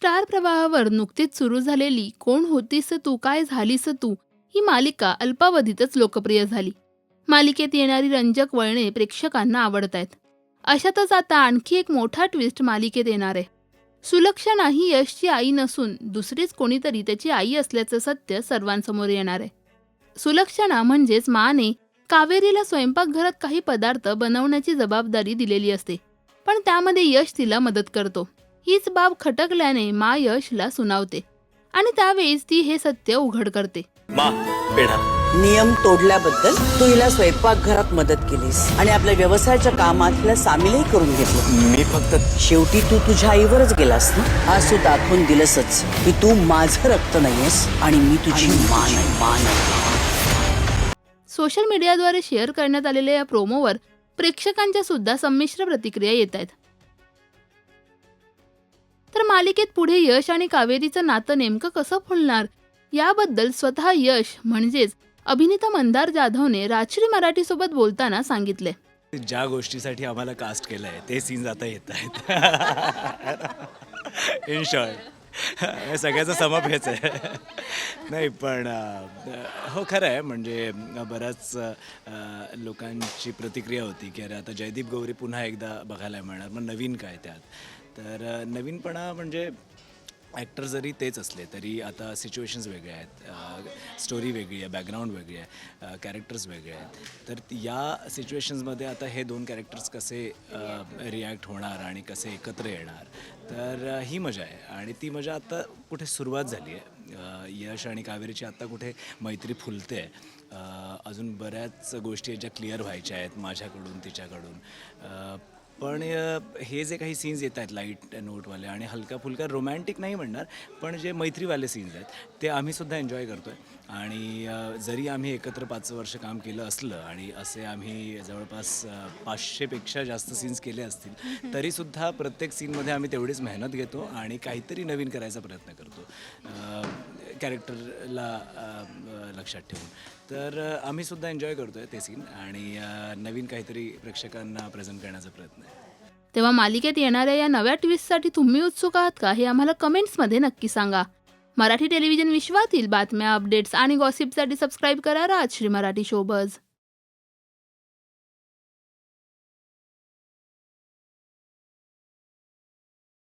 Star प्रवाहावर नुकतीच सुरू झालेली कोण होतीस तू काय झालीस तू ही मालिका अल्पावधीतच लोकप्रिय झाली. मालिकेत येणारी रंजक वळणे प्रेक्षकांना आवडत आहेत अशातच आता आणखी एक मोठा ट्विस्ट मालिकेत येणार आहे. सुलक्षणा ही यशची आई नसून दुसरीच कोणीतरी त्याची आई असल्याचं सत्य सर्वांसमोर येणार आहे. सुलक्षणा म्हणजेच माने कावेरीला स्वयंपाकघरात काही पदार्थ बनवण्याची जबाबदारी दिलेली असते पण त्यामध्ये यश तिला मदत करतो. हीच बाब खटकल्याने मा यशला सुनावते आणि त्यावेळेस ती हे सत्य उघड करते. मा पेढा. नियम तोडल्याबद्दल तू हिला स्वयंपाकघरात मदत केलीस आणि आपल्या व्यवसायाच्या कामात हिला सामीलही करून घेतलं. मी फक्त शेवटी तू तुझ्या आईवरच गेलास ना? आज तू दाखवून दिलंसच की तू माझं रक्त नाहीयेस आणि मी तुझी मान आहे मान आहे सोशल मीडियाद्वारे शेअर करण्यात आलेल्या या प्रोमोवर प्रेक्षकांच्या सुद्धा संमिश्र प्रतिक्रिया येत आहेत. तर मालिकेत पुढे यश आणि कावेरीचं नातं नेमकं कसं फुलणार? याबद्दल स्वतः यश म्हणजेच अभिनेता मंदार जाधवने राजश्री मराठीसोबत बोलताना सांगितले. ज्या गोष्टीसाठी आम्हाला कास्ट केलं आहे ते सीन्स आता येत आहेत. इन शॉर्ट सगळ्याचा समप आहे. नाही पण हो खरं आहे. म्हणजे बऱ्याच लोकांची प्रतिक्रिया होती की अरे आता जयदीप गौरी पुन्हा एकदा बघायला मिळणार. मग नवीन काय त्यात? तर नवीनपणा म्हणजे ॲक्टर जरी तेच असले तरी आता सिच्युएशन्स वेगळे आहेत. स्टोरी वेगळी आहे बॅकग्राऊंड वेगळी आहे कॅरेक्टर्स वेगळे आहेत. तर या सिच्युएशन्समध्ये आता हे दोन कॅरेक्टर्स कसे रिॲक्ट होणार आणि कसे एकत्र येणार? तर ही मजा आहे. आणि ती मजा आता कुठे सुरुवात झाली आहे. यश आणि कावेरीची आत्ता कुठे मैत्री फुलते आहे. अजून बऱ्याच गोष्टी आहेत ज्या क्लिअर व्हायच्या आहेत माझ्याकडून तिच्याकडून. पण हे जे काही सीन्स येत आहेत लाइट नोटवाले आणि हलका फुलका रोमॅन्टिक नाही म्हणणार पण जे मैत्रीवाले सीन्स आहेत ते आम्हीसुद्धा एन्जॉय करतो आहे आणि जरी आम्ही एकत्र पाच वर्ष काम केलं असलं आणि असे आम्ही जवळपास पाचशेपेक्षा जास्त सीन्स केले असतील तरीसुद्धा प्रत्येक सीनमध्ये आम्ही तेवढीच मेहनत घेतो आणि काहीतरी नवीन करायचा प्रयत्न करतो. कॅरेक्टरला लक्षात ठेवून. तर आम्ही आम्हीसुद्धा एन्जॉय करतो आहे ते सीन आणि नवीन काहीतरी प्रेक्षकांना प्रेझेंट करण्याचा प्रयत्न आहे. तेव्हा मालिकेत येणाऱ्या या नव्या ट्विस्टसाठी तुम्ही उत्सुक आहात का? हे आम्हाला कमेंट्समध्ये नक्की सांगा. मराठी टेलिव्हिजन विश्वातील बातम्या अपडेट्स आणि गॉसिपसाठी सबस्क्राईब करा राजश्री मराठी शोबज